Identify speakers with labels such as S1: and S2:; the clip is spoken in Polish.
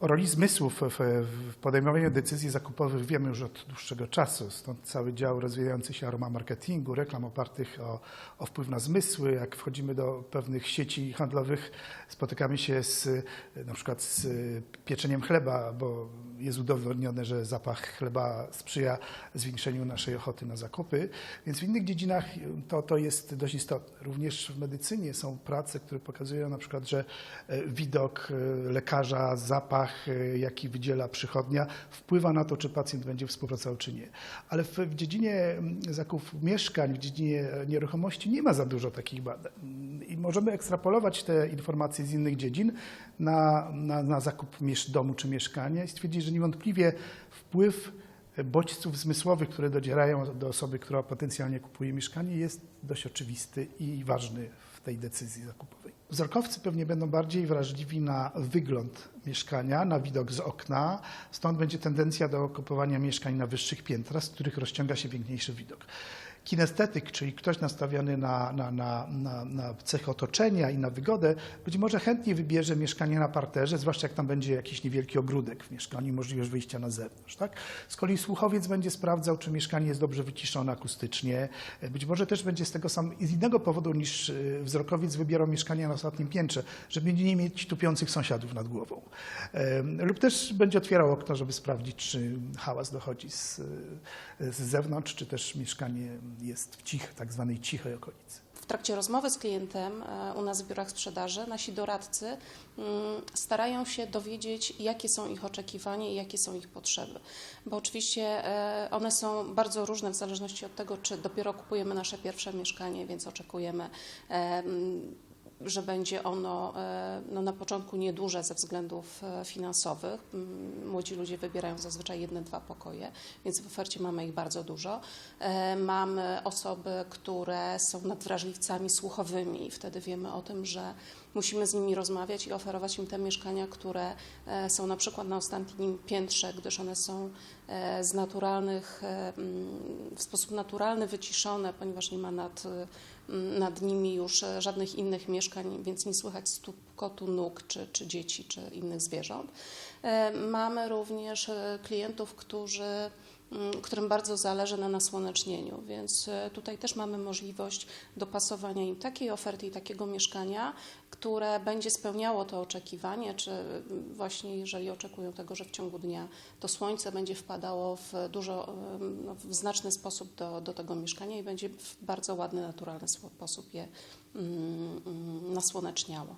S1: O roli zmysłów w, podejmowaniu decyzji zakupowych wiemy już od dłuższego czasu. Stąd cały dział rozwijający się aroma marketingu, reklam opartych o, o wpływ na zmysły. Jak wchodzimy do pewnych sieci handlowych, spotykamy się z, na przykład z pieczeniem chleba, bo jest udowodnione, że zapach chleba sprzyja zwiększeniu naszej ochoty na zakupy. Więc w innych dziedzinach to, to jest dość istotne. Również w medycynie są prace, które pokazują na przykład, że e, widok e, lekarza, zapach, e, jaki wydziela przychodnia, wpływa na to, czy pacjent będzie współpracował, czy nie. Ale w, w dziedzinie mm, zakupu mieszkań, w dziedzinie nieruchomości nie ma za dużo takich badań. Możemy ekstrapolować te informacje z innych dziedzin na, na, na zakup domu czy mieszkania i stwierdzić, że niewątpliwie wpływ bodźców zmysłowych, które docierają do osoby, która potencjalnie kupuje mieszkanie, jest dość oczywisty i ważny w tej decyzji zakupowej. Wzrokowcy pewnie będą bardziej wrażliwi na wygląd mieszkania, na widok z okna, stąd będzie tendencja do kupowania mieszkań na wyższych piętrach, z których rozciąga się piękniejszy widok. Kinestetyk, czyli ktoś nastawiony na, na, na, na, na cechy otoczenia i na wygodę, być może chętnie wybierze mieszkanie na parterze, zwłaszcza jak tam będzie jakiś niewielki ogródek w mieszkaniu i możliwość wyjścia na zewnątrz. Tak? Z kolei słuchowiec będzie sprawdzał, czy mieszkanie jest dobrze wyciszone akustycznie. Być może też będzie z tego sam, z innego powodu niż y, wzrokowiec wybierał mieszkanie na ostatnim piętrze, żeby nie mieć tupiących sąsiadów nad głową. Lub też będzie otwierał okno, żeby sprawdzić, czy hałas dochodzi z, z zewnątrz, czy też mieszkanie jest w cich, tak zwanej cichej okolicy.
S2: W trakcie rozmowy z klientem e, u nas w biurach sprzedaży nasi doradcy mm, starają się dowiedzieć, jakie są ich oczekiwania i jakie są ich potrzeby. Bo oczywiście e, one są bardzo różne w zależności od tego, czy dopiero kupujemy nasze pierwsze mieszkanie, więc oczekujemy e, że będzie ono e, no, na początku nieduże ze względów e, finansowych. Młodzi ludzie wybierają zazwyczaj jedne, dwa pokoje, więc w ofercie mamy ich bardzo dużo. E, Mamy osoby, które są nadwrażliwcami słuchowymi i wtedy wiemy o tym, że musimy z nimi rozmawiać i oferować im te mieszkania, które są na przykład na ostatnim piętrze, gdyż one są z naturalnych, e, mm, w sposób naturalny wyciszone, ponieważ nie ma nad, e, nad nimi już e, żadnych innych mieszkań, więc nie słychać stukotu nóg czy, czy dzieci, czy innych zwierząt. E, Mamy również e, klientów, którzy którym bardzo zależy na nasłonecznieniu, więc e, tutaj też mamy możliwość dopasowania im takiej oferty i takiego mieszkania, które będzie spełniało to oczekiwanie, czy mm, właśnie jeżeli oczekują tego, że w ciągu dnia to słońce będzie wpadało w dużo, no, w znaczny sposób do, do tego mieszkania i będzie w bardzo ładny, naturalny sposób je mm, mm, nasłoneczniało.